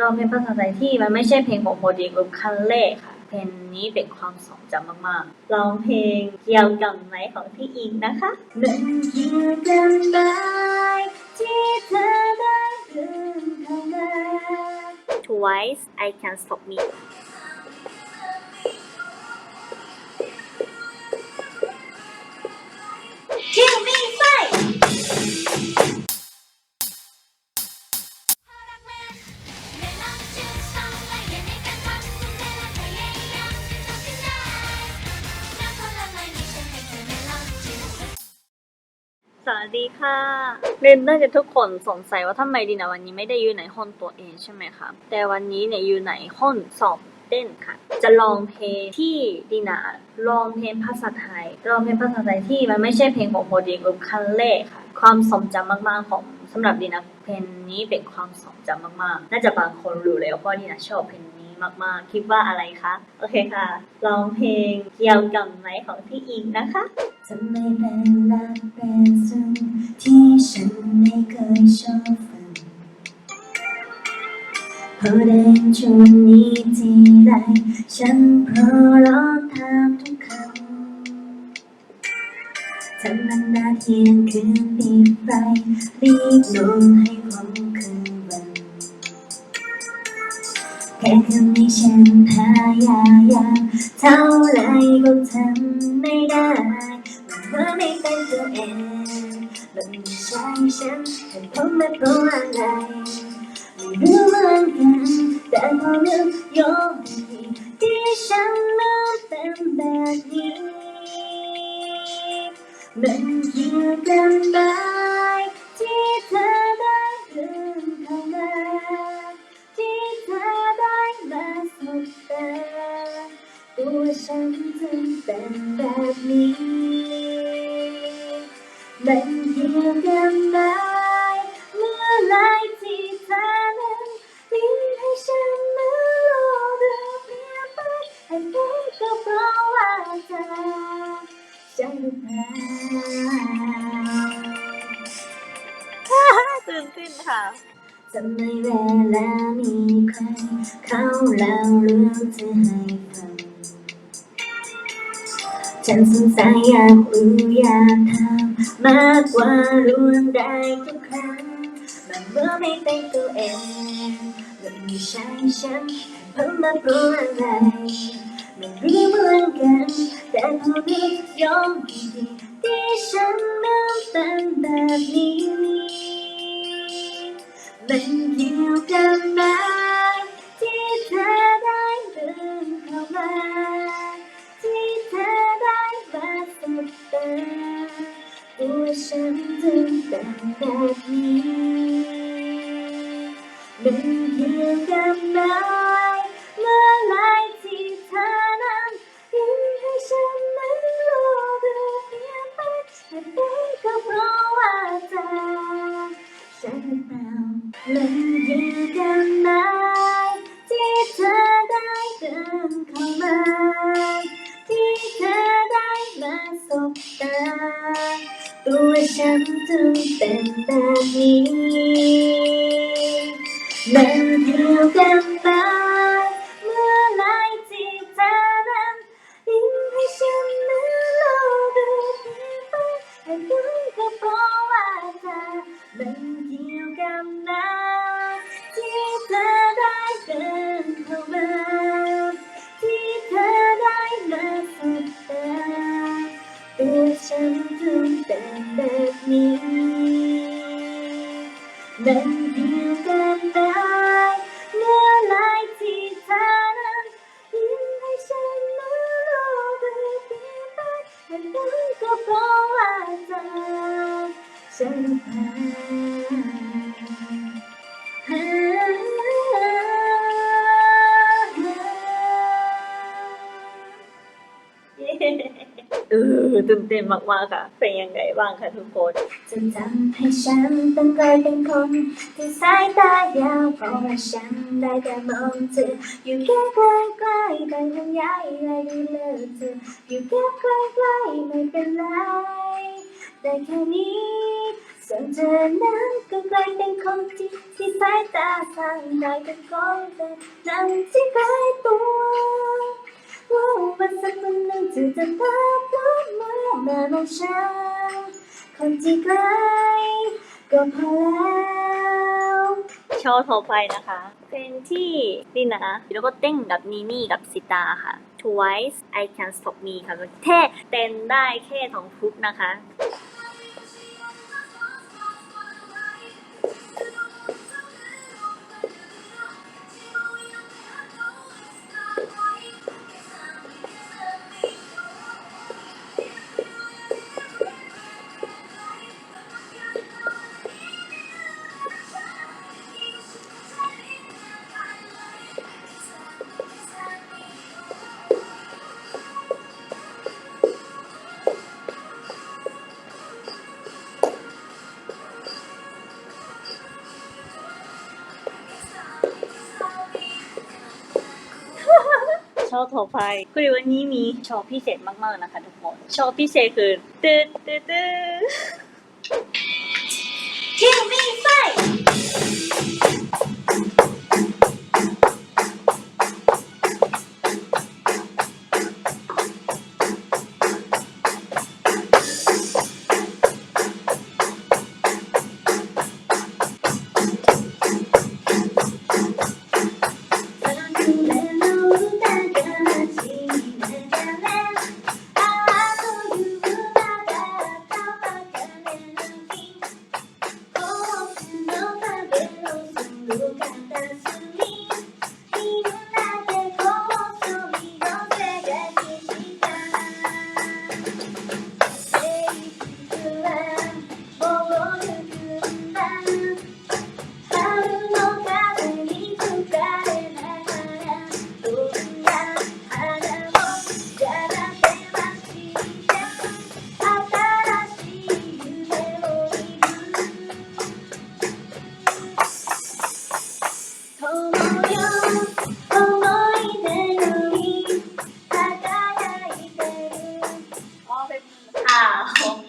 ร้องเพลงภาษาไทยที่มันไม่ใช่เพลงของโมดีกรุ๊ปคันเล่ค่ะ เพลงนี้เป็นความทรงจำมากๆร้องเพลงเกี่ยวกับไหมของพี่อิงนะคะมันเกี่ยวกับไหมที่เธอได้เดินเข้ามา Twice I Can't Stop Me สวัสดีค่ะเรนน่าจะทุกคนสงสัยว่าทำไมดีนะวันนี้ไม่ได้อยู่ในห้องตัวเองใช่ไหมคะ แต่วันนี้เนี่ยอยู่ในห้องสอบเต้นค่ะ จะลองเพลงที่ดีนาลองเพลงภาษาไทยลองเพลงภาษาไทยที่มันไม่ใช่เพลงของโมดีกรุ๊ปคันเล่ค่ะ ความทรงจำมากๆของสำหรับดีนะเพลงนี้เป็นความทรงจำมากๆ น่าจะบางคนรู้แล้วเพราะดีนะชอบเพลง นี้มากๆ คิดว่าอะไรคะ โอเคค่ะ ลองเพลงเกี่ยวกับไหมของพี่อิงนะคะจะไม่เป็นรักเป็นสิ่งที่ฉันไม่เคยชอบฟังพอได้ช่วงนี้ทีไรฉันเพราะร้องถามทุกคำทั้งนั้นนาเที่ยงคืนปีไฟรีบลงให้ความคืน ค่คืนนี้ฉันพยายามเท่าไรก็ทำไม่ได้มันว่าไม่เป็นตัวเอง มันไม่ใช่ฉันแต่ผมไม่เพราะอะไรไม่รู้เหมือนกันแต่พอนึกย้อนดีที่ฉันนั้นเป็นแบบนี้ มันเกี่ยวกันไหมที่เธอได้เดินเข้ามา ตัวฉันจึงเป็นแบบนี้ มันเกี่ยวกันไหมเมื่อไรที่เธอนั้นยิ้มให้ฉันมื่อโลเดินเปลี่ยนไปให้เป็นก็เพราะว่าเธอใช่หรือเปล่าตื่นเต้นค่ะ จะไม่เวลามีใคร เขาเล่าเรื่องเธอให้ฟัง ฉันสงสัยอยากรู้อยากถามมากกว่ารู้ได้ทุกครั้งมันเมื่อไม่เป็นตัวเองมันไม่ใช่ฉันเพิ่งมาเพราะอะไรไม่รู้เหมือนกัน แต่พอนึกย้อนดีที่ฉันนั้นเป็นแบบนี้ มันเกี่ยวกันไหมที่เธอได้เดินเข้ามา ที่เธอได้มาสบตาตัวฉันจึงเป็นแบบนี้มันเกี่ยวกันไหมเมื่อไรที่เธอนั้นยิ้มให้ฉันนั้นโลกดูเปลี่ยนไปแต่เป็น มันเกี่ยวกันไหมที่เธอได้เดินเข้ามาที่เธอได้มาสบตาตัวฉันจึงเป็นแบบนี้มันเกี่ยวกัน จึงเป็นแบบนี้ มันเดียวกันได้เมื่อไรที่เธอนั้นยิ้มให้ฉันเมื่อโลกดูเปลี่ยนไปแต่นั้นก็เพราะว่าเธอฉันหาย ตื่นเต้นมากๆค่ะ เป็นยังไงบ้างคะทุกคน จะทำให้ฉันต้องกลายเป็นคนที่สายตายาวเพราะว่าฉันได้แต่มองเธออยู่แค่ใกล้ๆแต่ยังย้ายอะไรดูแลเธออยู่แค่ใกล้ๆไม่เป็นไรแต่แค่นี้ส่วนเธอนั้นก็กลายเป็นคนที่ที่สายตาสั่งกลายเป็นคนแบบนั้นที่ใกล้ตัวว่าวันสักวันหนึ่งเธอจะตาม ฉัน คนที่ใกล้ก็พอแล้วโชว์ต่อไปนะคะ เป็นที่ดีนะ แล้วก็เต้นกับนีนี่กับสิตาค่ะ Twice I Can't Stop Me ค่ะแค่เต้นได้แค่สองฟุกนะคะ ต่อไปคือวันนี้มีโชว์พิเศษมากๆนะคะทุกคนโชว์พิเศษคือตึ๊ดตึ๊ดตึ๊ด อ่